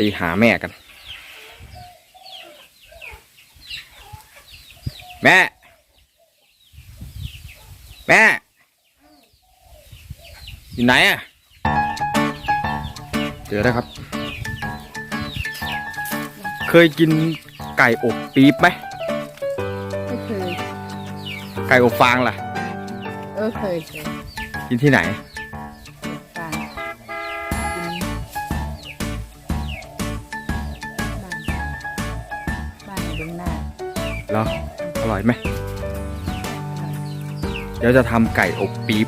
ไปหาแม่กัน แม่ แม่ อยู่ไหนอะเจอแล้วครับ เคยกินไก่อบปี๊บไหมไม่เคย ไก่อบฟางล่ะ เออเคยเคยกินที่ไหน ดึงหน้าแล้วอร่อยไหม เดี๋ยวจะทำไก่อบปี๊บ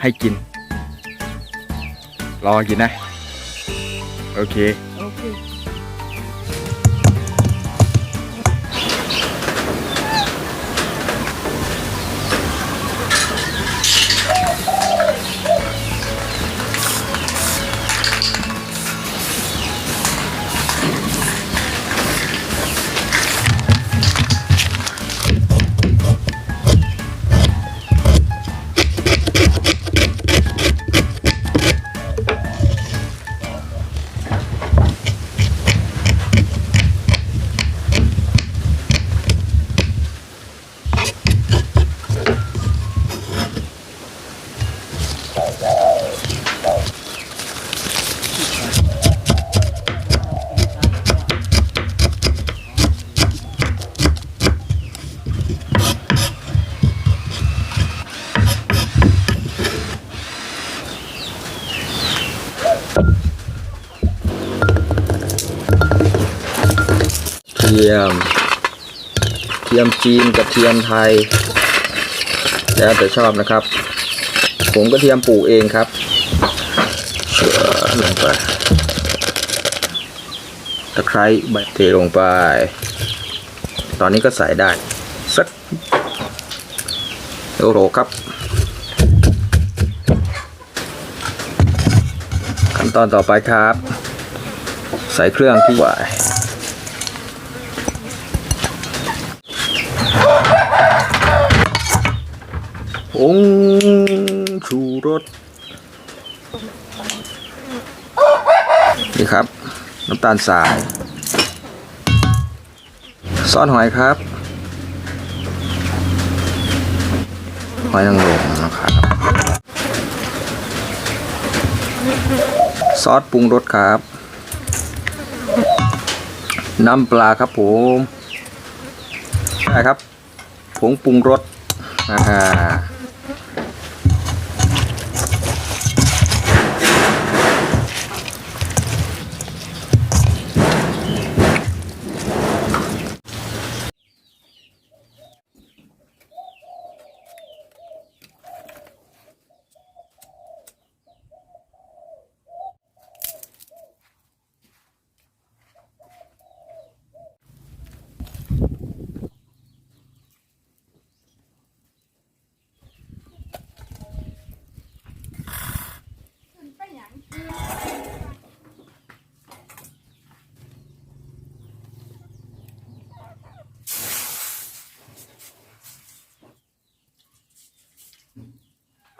ให้กิน รอกินนะ โอเค ทียม เทียมจีนกับเทียมไทย แล้วแต่ชอบนะครับ ผมก็เทียมปลูกเองครับเชื่อลงไปตะไคร้ใบเทลงไป ตอนนี้ก็ใส่ได้สักโลโลครับขั้นตอนต่อไปครับ ใส่เครื่องที่หวาย ผ งชูรสนี่ครับ น้ำตาลทราย ซอสหอยครับ หอยนางรมนะครับ ซอสปรุงรสครับ น้ำปลาครับผมได้ครับผงปรุงรสอ่า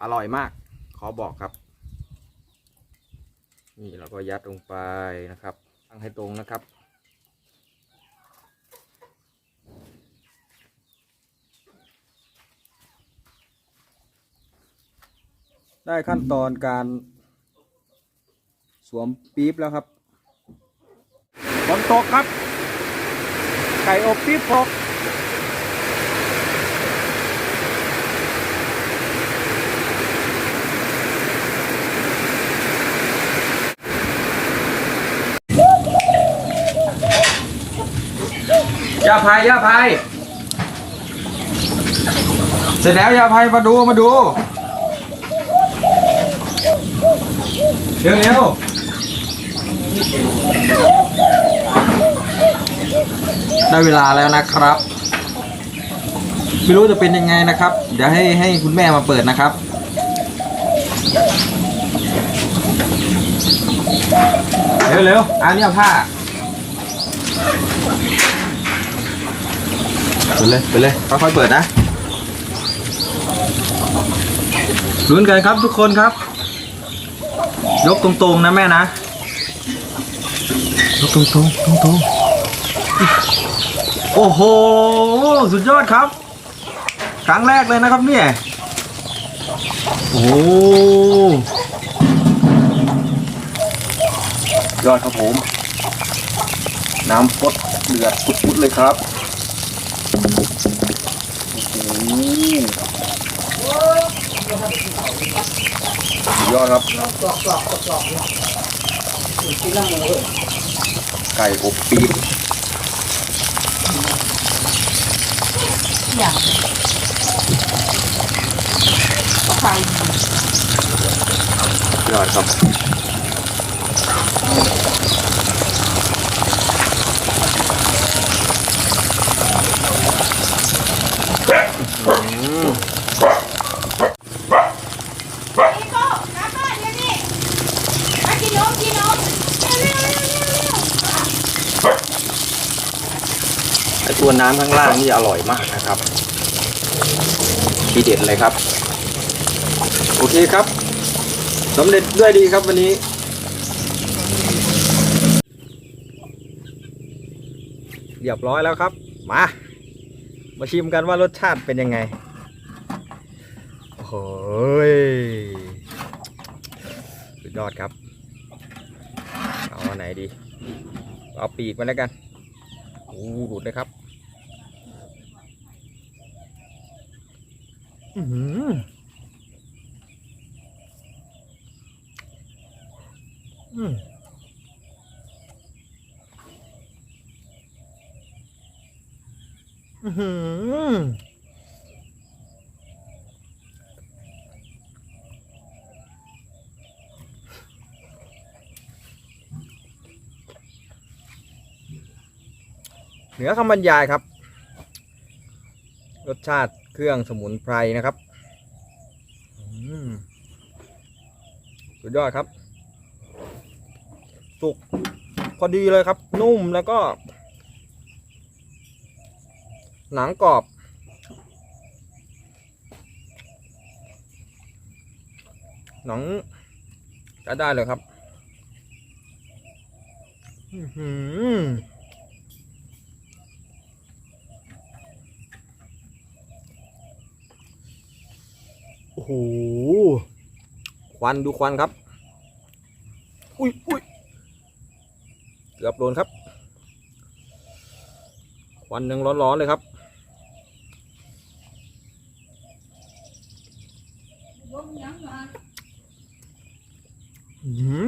อร่อยมาก ขอบอกครับ นี่เราก็ยัดลงไปนะครับ ตั้งให้ตรงนะครับ ได้ขั้นตอนการสวมปี๊บแล้วครับฝนตกครับ ไก่อบปี๊บตก ยาพายยาพายเสร็จแล้วยาพายมาดูมาดูเร็วเร็วได้เวลาแล้วนะครับ ไม่รู้จะเป็นยังไงนะครับ เดี๋ยวให้ให้คุณแม่มาเปิดนะครับเร็วเร็วอันนี้เอาผ้า เปิดเลยเปิดเลยค่อยๆเปิดนะลุ้นกันครับทุกคนครับ ยกตรงๆนะแม่นะ ยกตรงตรงตรงตรงโอ้โห สุดยอดครับ ครั้งแรกเลยนะครับเนี่ย โอ้โหยอดครับผม น้ำพดเดือดปุดๆเลยครับ ยอดครับ ไก่อบปี๊บอย่างใครยอดครับ นี่ก็กลับบ้านเดี๋ยวนี้มากินนมกินนมเร็วเร็วเร็วเร็วเร็ว ไอตัว น้ำข้างล่างนี่อร่อยมากนะครับ ทีเด็ดเลยครับ โอเคครับสำเร็จด้วยดีครับวันนี้เรียบร้อยแล้วครับ มา มาชิมกันว่ารสชาติเป็นยังไง โอ้โหยสุดยอดครับ เอาอันไหนดี เอาปีกมาแล้วกันโอ้ดูดเลยครับ อือหืออืมเหนือคำบรรยายครับ รสชาติ เครื่องสมุนไพรนะครับอืมสุดยอดครับ สุกพอดีเลยครับ นุ่มแล้วก็ หนังกรอบ หนังจะได้เลยครับ อื้อ อโอ้โหควันดูควันครับ อุ้ยอุ้ยเกือบโดนครับ ควันยังร้อนๆเลยครับอืม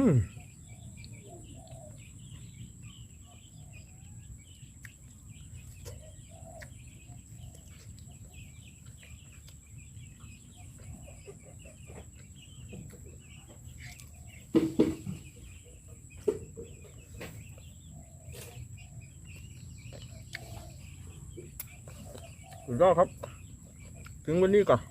สุดยอดครับ ถึงวันนี้ก่อน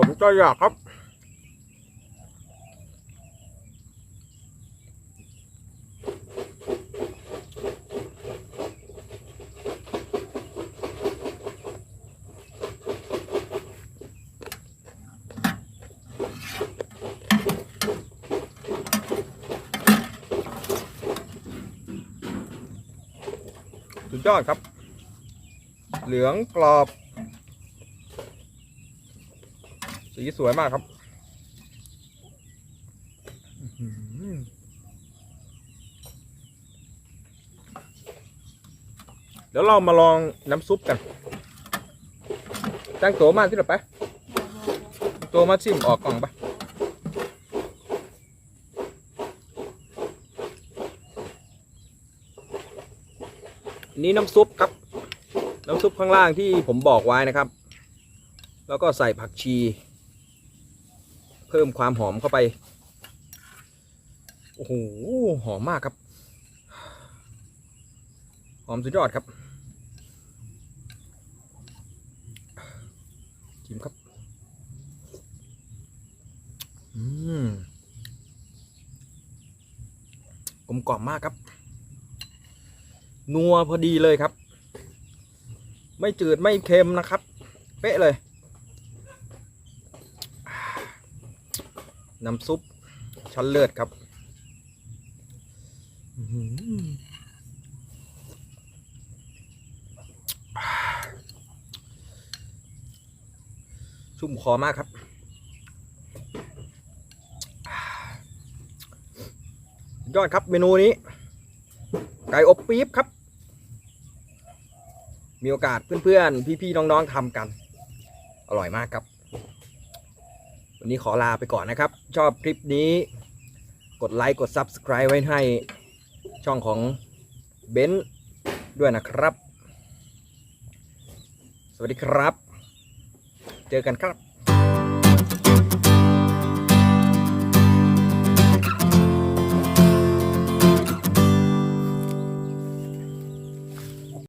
ผมก็อยากครับ สุดยอดครับ เหลืองกรอบ สีสวยมากครับเดี๋ยวเรามาลองน้ำซุปกันจ้งโตมาที่ไหนไปโตมาชิมออกกล่องไปนี่น้ำซุปครับ น้ำซุปข้างล่างที่ผมบอกไว้นะครับ แล้วก็ใส่ผักชี เพิ่มความหอมเข้าไปโอ้โหหอมมากครับ หอมสุดยอดครับชิมครับอืมกลมกล่อมมากครับ นัวพอดีเลยครับ ไม่จืดไม่เค็มนะครับ เป๊ะเลย น้ำซุปชั้นเลือดครับชุ่มคอมากครับ ยอดครับเมนูนี้ ไก่อบปี๊บครับ มีโอกาสเพื่อนๆ พี่ๆ น้องๆทำกัน อร่อยมากครับ วันนี้ขอลาไปก่อนนะครับ ชอบคลิปนี้ กดไลค์กด Subscribe ไว้ให้ช่องของเบนซ์ด้วยนะครับ สวัสดีครับ เจอกันครับ